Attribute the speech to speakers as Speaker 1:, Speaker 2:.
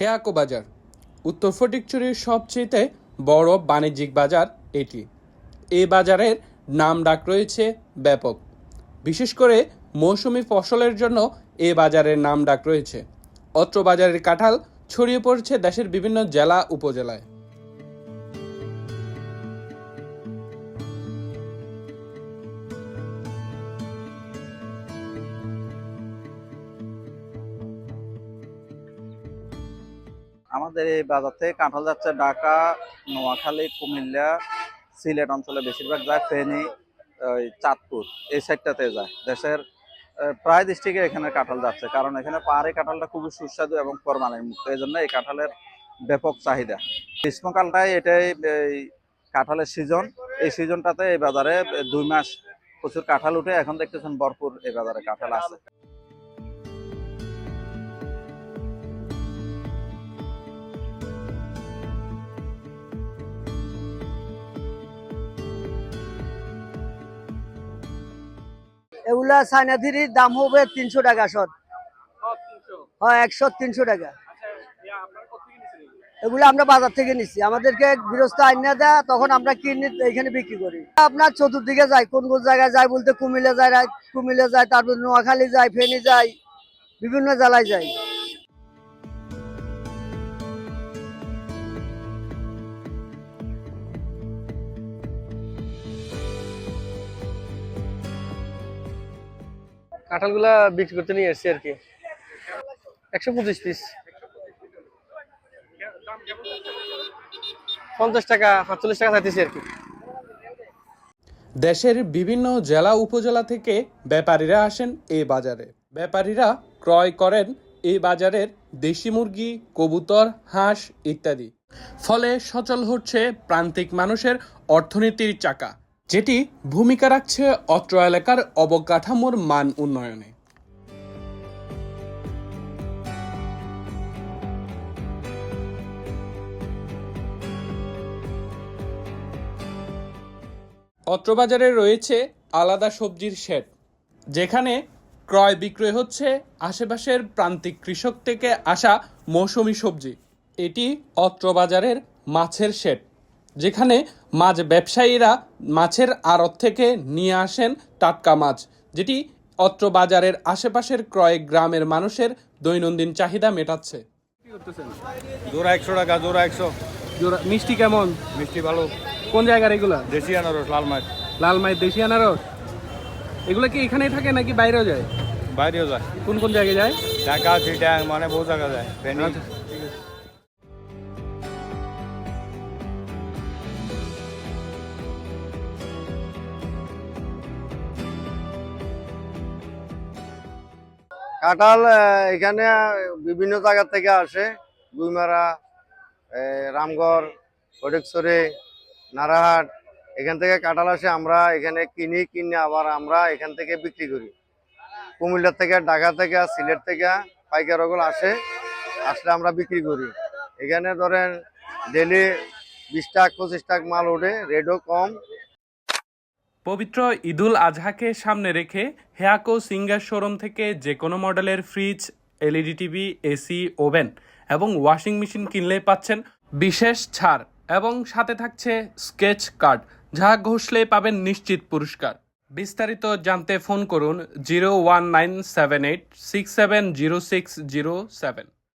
Speaker 1: হেয়াকো বাজার। উত্তর ফটিকচুরির সবচেয়ে বড় বাণিজ্যিক বাজার এটি। এই বাজারের নাম ডাক রয়েছে ব্যাপক। বিশেষ করে মৌসুমি ফসলের জন্য এ বাজারের নাম ডাক রয়েছে। অত্র বাজারের কাঁঠাল ছড়িয়ে পড়ছে দেশের বিভিন্ন জেলা, উপজেলায়।
Speaker 2: আমাদের এই বাজার থেকে কাঁঠাল যাচ্ছে ঢাকা, নোয়াখালী, কুমিল্লা, সিলেট অঞ্চলে বেশিরভাগ যায় ফেনী, ওই চাঁদপুর, এই সাইডটাতে যায়। দেশের প্রায় ডিস্ট্রিক্টে এখানে কাঁঠাল যাচ্ছে, কারণ এখানে পাহাড়ি কাঁঠালটা খুবই সুস্বাদু এবং ফরমালিন মুক্ত, এই জন্য এই কাঁঠালের ব্যাপক চাহিদা। গ্রীষ্মকালটাই এটাই, এই কাঁঠালের সিজন এই সিজনটাতে এই বাজারে দুই মাস প্রচুর কাঁঠাল উঠে, এখন দেখতেছেন ভরপুর এই বাজারে কাঁঠাল আছে।
Speaker 3: এগুলা চাইনাথিরির দাম হবে তিনশো টাকা শট। হ্যাঁ একশো তিনশো টাকা। এগুলো? আমরা বাজার থেকে নিচ্ছি আমাদেরকে গৃহস্থ আইনা দেয় তখন আমরা কিনে এখানে বিক্রি করি। আপনার চতুর্দিকে যায় কোন কোন জায়গায় যায় বলতে কুমিলে যায় কুমিলে কুমিল্লা যায় তারপর নোয়াখালী যায় ফেনী যায় বিভিন্ন জেলায় যায়।
Speaker 4: কাঁঠালগুলা বিক্রি করতে নিয়ে এসছি আর কি। একশো পঁচিশ পিস পঞ্চাশ টাকা, সাতচল্লিশ টাকা চাইতেছি আর কি।
Speaker 1: দেশের বিভিন্ন জেলা, উপজেলা থেকে ব্যাপারীরা আসেন এই বাজারে। ব্যাপারীরা ক্রয় করেন এই বাজারের দেশি মুরগি, কবুতর, হাঁস ইত্যাদি। ফলে সচল হচ্ছে প্রান্তিক মানুষের অর্থনীতির চাকা। যেটি ভূমিকা রাখছে অত্র এলাকার অবকাঠামোর মান উন্নয়নে। অত্র বাজারে রয়েছে আলাদা সবজির শেড, যেখানে ক্রয় বিক্রয় হচ্ছে আশেপাশের প্রান্তিক কৃষক থেকে আসা মৌসুমি সবজি। এটি অত্র বাজারের মাছের শেড। যেখানে মাছ ব্যবসায়ীরা মাছের আড়ত থেকে নিয়ে আসেন টাটকা মাছ যেটি অত্র বাজারের আশেপাশের ক্রয় গ্রামের মানুষের দৈনন্দিন চাহিদা মেটাচ্ছে।
Speaker 5: জোড়া একশো টাকা জোড়া একশো।
Speaker 1: মিষ্টি কেমন?
Speaker 5: মিষ্টি ভালো।
Speaker 1: কোন জায়গার এগুলা?
Speaker 5: দেশি আনারস লাল মাছ।
Speaker 1: লাল মায়ের দেশি আনারস? এগুলো কি এখানেই থাকে নাকি বাইরেও যায়?
Speaker 5: বাইরেও যায়।
Speaker 1: কোন কোন জায়গায় যায়?
Speaker 5: ঢাকা চিটাং মানে বহু জায়গা যায়।
Speaker 6: কাঁঠাল এখানে বিভিন্ন জায়গা থেকে আসে। গুইমারা রামগড় ফটিকছড়ি নারাহাট, এখান থেকে কাঁঠাল আসে। আমরা এখানে কিনি, কিনে আবার আমরা এখান থেকে বিক্রি করি। কুমিল্লা থেকে, ঢাকা থেকে, সিলেট থেকে পাইকারগুলো আসে, আসলে আমরা বিক্রি করি। এখানে ধরেন, ডেলি বিশ টাকা, পঁচিশ টাকা মাল ওঠে, রেটও কম।
Speaker 1: পবিত্র ঈদুল আজহাকে সামনে রেখে হেয়াকো সিঙ্গার শোরুম থেকে যে কোনো মডেলের fridge, LED TV, AC, oven এবং ওয়াশিং মেশিন কিনলে পাচ্ছেন বিশেষ ছাড় এবং সাথে থাকছে স্কেচ কার্ড, যা ঘষলে পাবেন নিশ্চিত পুরস্কার। বিস্তারিত জানতে ফোন করুন zero one nine seven eight six seven zero six zero seven.